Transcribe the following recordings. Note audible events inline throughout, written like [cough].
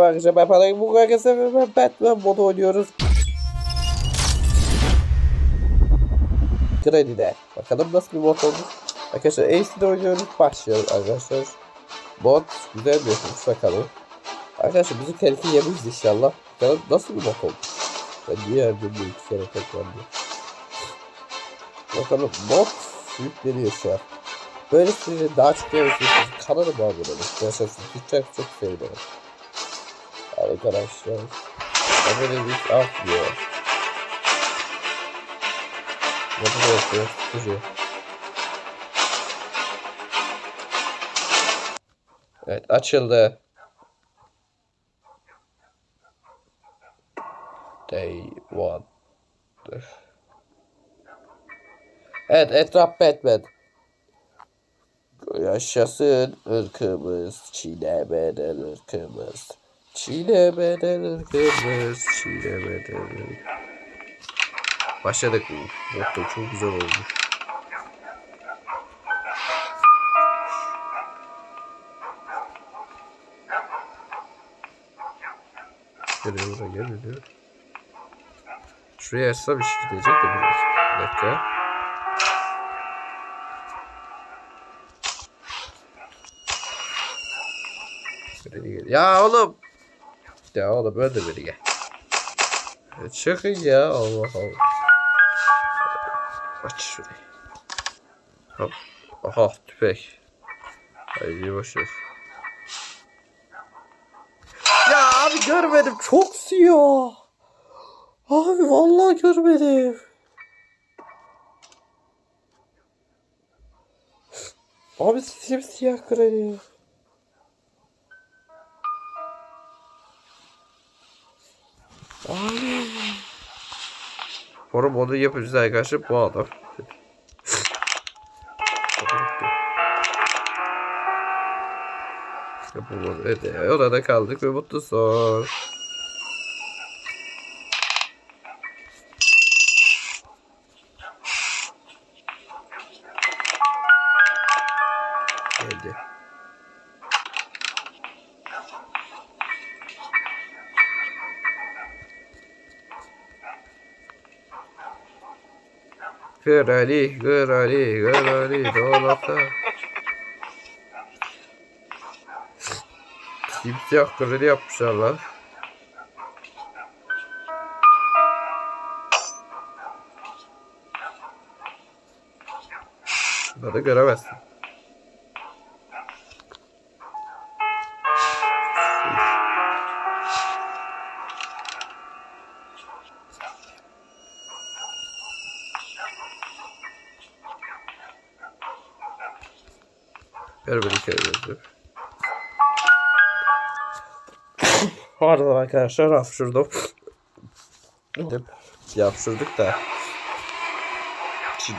Arkadaşlar ben parayı bu arkadaşlar ben Batman modu oynuyoruz. Kredide. Bakalım nasıl bir mod olmuş. Arkadaşlar AC'de oynuyoruz. Başlıyoruz arkadaşlar. Mod güzel yapılmış bakalım. Arkadaşlar bizi tehlike yemeyiz inşallah. Bakalım nasıl bir mod olmuş. Ben niye her gün iki kere tekrarlıyor. Bakalım mod yükleniyor şu an. Böyle şeyleri daha çok görürsünüz. Kanalıma abone olun. Arkadaşlar lütfen çok sevinirim. Arkadaşlar. Abonelik artmıyor. Modu da yapıyor. Duruyor. Evet açıldı. Day one. Evet etraf Batman. Yaşasın ırkımız, çiğnemeden ırkımız. Çiğnemeden ırkımız, çiğnemeden ırkımız. Başladık? Motto çok güzel olmuş. Geliyor buraya gel diyor. Şuraya açsam iş gidecek de buraya. Bir dakika. Ya oğlum. Ya oğlum beni gel. Ya Çıkın ya Allah Allah. Aç şurayı. Hop. Aha tüfek. Haydi boş ver. Ya abi görmedim çok siyah. Abi vallahi görmedim. Abi simsiyah kredi. Forum onu yapacağız arkadaşlar bu adam. Yapılmadı. Evet, odada kaldık ve mutlu son. Kır Ali, kır Ali, kır Ali, dolapta. Simsiyah kredi yapmışlar lan. Bunları göremezsin. Bir kere gözü. Pardon arkadaşlar hapşurdum. Yapşırdık da. Şimdi.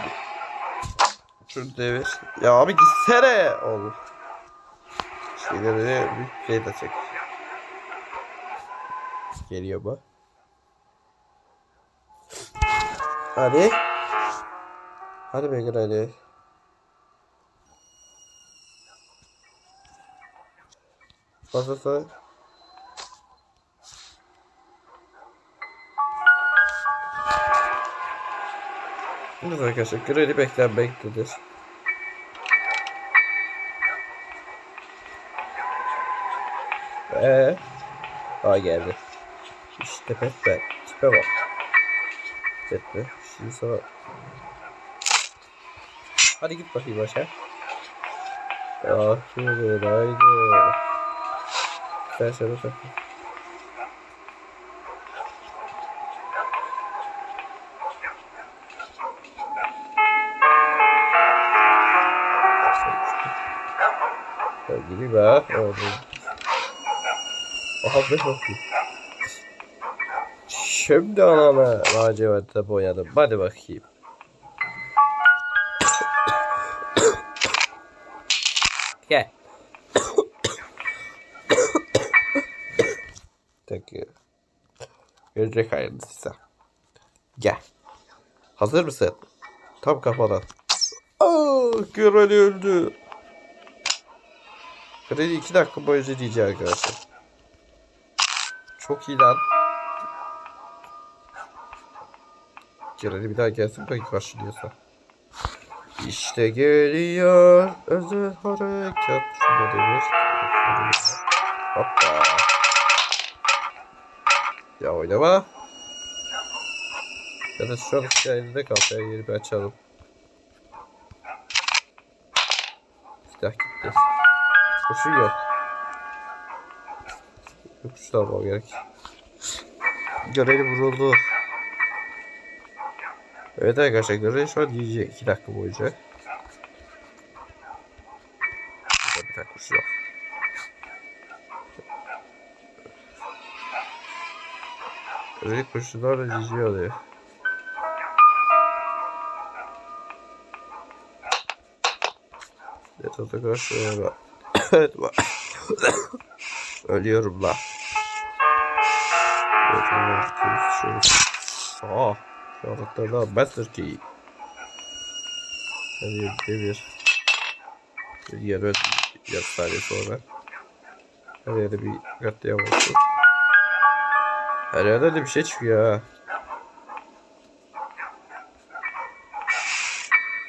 Şunu devir. Ya abi gitsene oğlum. Şeyleri bir şey de çek. Geliyor bu. Hadi. Hadi Begir hadi. Bas bas bas. Evet arkadaşlar kredi beklenmektedir. Eee? Aa geldi. İşte Pepe. Tipe bak. Pepe. Şimdi sana... Hadi git bakayım aşağı. Aferin haydi. Sen sen. Gibi be. Oldu. Aha be bakayım. Şimdi anana lacivertte boyadım. Hadi bakayım. Gel. Peki. Gelecek hayırlısı. Gel. Hazır mısın? Tam kafadan. Aa, Gören öldü. Kredi 2 dakika boyunca diyecek arkadaşlar. Çok iyi lan. Geleni bir daha gelsin belki karşılıyorsa. İşte geliyor özel harekat. Şurada demir. Hoppa. Ya oynama. Ya da şu an elinde kalsa yeri bir açalım. Silah gitti. Kuşu yok. Bir kuş da almam gerek. Görevi vuruldu. Evet arkadaşlar görevi şu an yiyecek 2 dakika boyunca. Görevi kuşlar da cici oluyor. Yatata karşı bak. [coughs] Evet bak. [coughs] Ölüyorum la. Evet, evet, şöyle. Aa, şu anahtarda Master Key. Hadi demir. Bir yer öldü. Yarım saniye sonra. Her yerde bir katliam olsun. Her yerde de bir şey çıkıyor ha.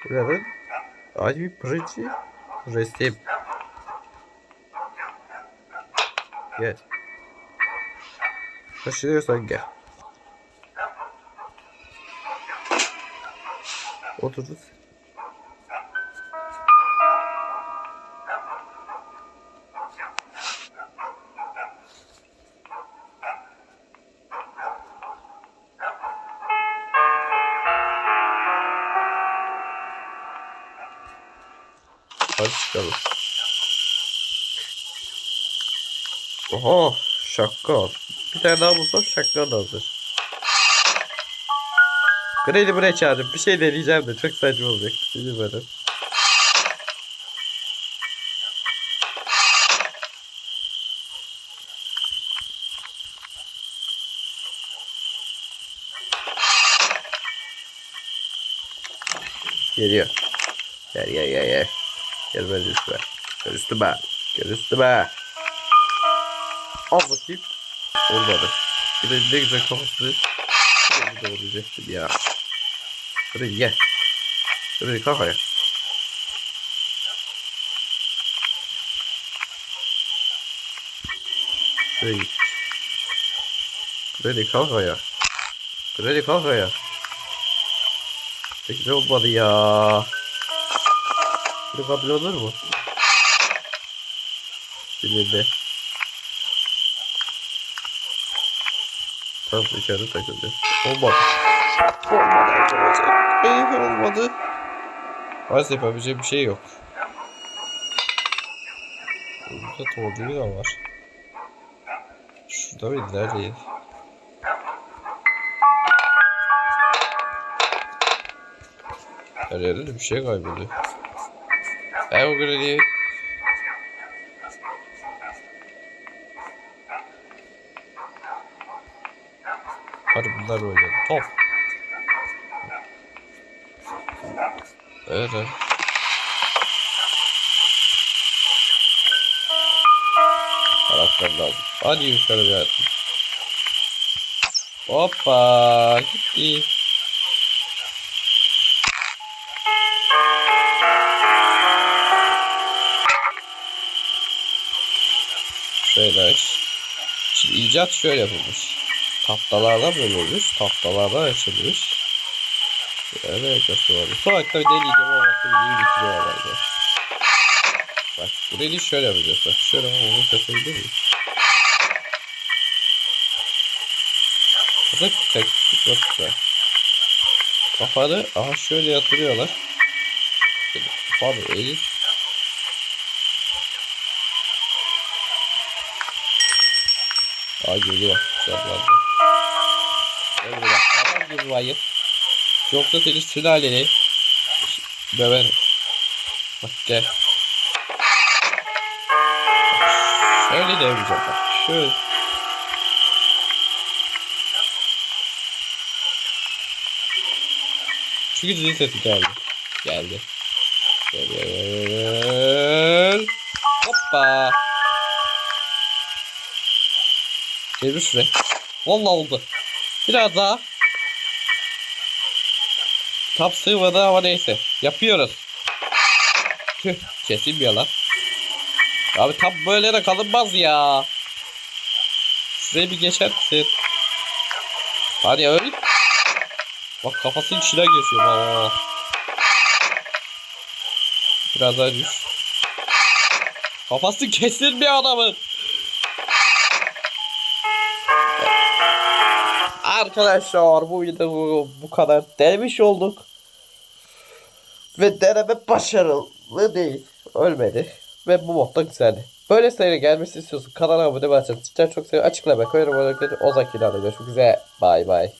Bu ne lan? Hadi bir pırıcı. Restim. Gel. Taşınıyorsan gel. Otururuz. Hadi çıkalım. Oha şapka. Bir tane daha bulsam şapka da hazır. Grey'i buraya çağırdım. Bir şey deneyeceğim de çok saçma olacak. Sizi böyle. Geliyor. Gel gel gel gel. Gel böyle üstüme. Gel üstüme. Gel üstüme. Al bakayım. Olmadı. Bir de ne güzel kafası. Bir de olacaktı ya. Buraya gel. Buraya kalk ayağa. Buraya git. Ayağa. Buraya kalk ayağa. Peki ne olmadı ya. Bir kabul olur mu? Sinirli. Tam dışarı takıldı. Olmadı. Olmadı arkadaşlar. Hayır olmadı. Maalesef yapabileceğim bir şey yok. Burada torduğu da var. Şurada mıydı? Neredeydi? Her yerde de bir şey kayboluyor. Ben o gradiye Hadi bunlar oynayalım. Top. Evet. evet. Karakter lazım. Hadi yukarı bir hayatım. Hoppa gitti. Şöyle. Şimdi icat şöyle yapılmış. Tahtalardan bölünmüş. Tahtalardan açılmış. Böyle var. Sonra tabii deneyeceğim ama iyi bitiriyor herhalde. Bak burayı şöyle yapacağız. Bak şöyle onu kesebilir miyim? Teknik çok güzel. Kafanı aha şöyle yatırıyorlar. Pardon eli Aa geliyor. Canlandı. Öyle bak. Adam gibi bayıl. Yoksa seni sülaleni döverim. Bak gel. Şöyle döveceğim bak. Şöyle. Çünkü zil sesi geldi. Geldi. Gel gel gel, gel. Hoppa. Çevir şuraya. Vallahi oldu. Biraz daha. Tam sığmadı ama neyse. Yapıyoruz. Tüh. Kesilmiyor lan. Abi tam böyle de kalınmaz ya. Şurayı bir geçer misin? Hadi öl. Bak kafasının içine geçiyor. Aa. Biraz daha düş. Kafası kesilmiyor adamın. Arkadaşlar bu video bu kadar denemiş olduk. Ve deneme başarılı değil. Ölmedi. Ve bu modda güzeldi. Böyle sayılara gelmesi istiyorsun. Kanala abone olmayı Sizler çok seviyorum. Açıklamaya koyarım. Ozaki ile görüşmek üzere. Bay bay.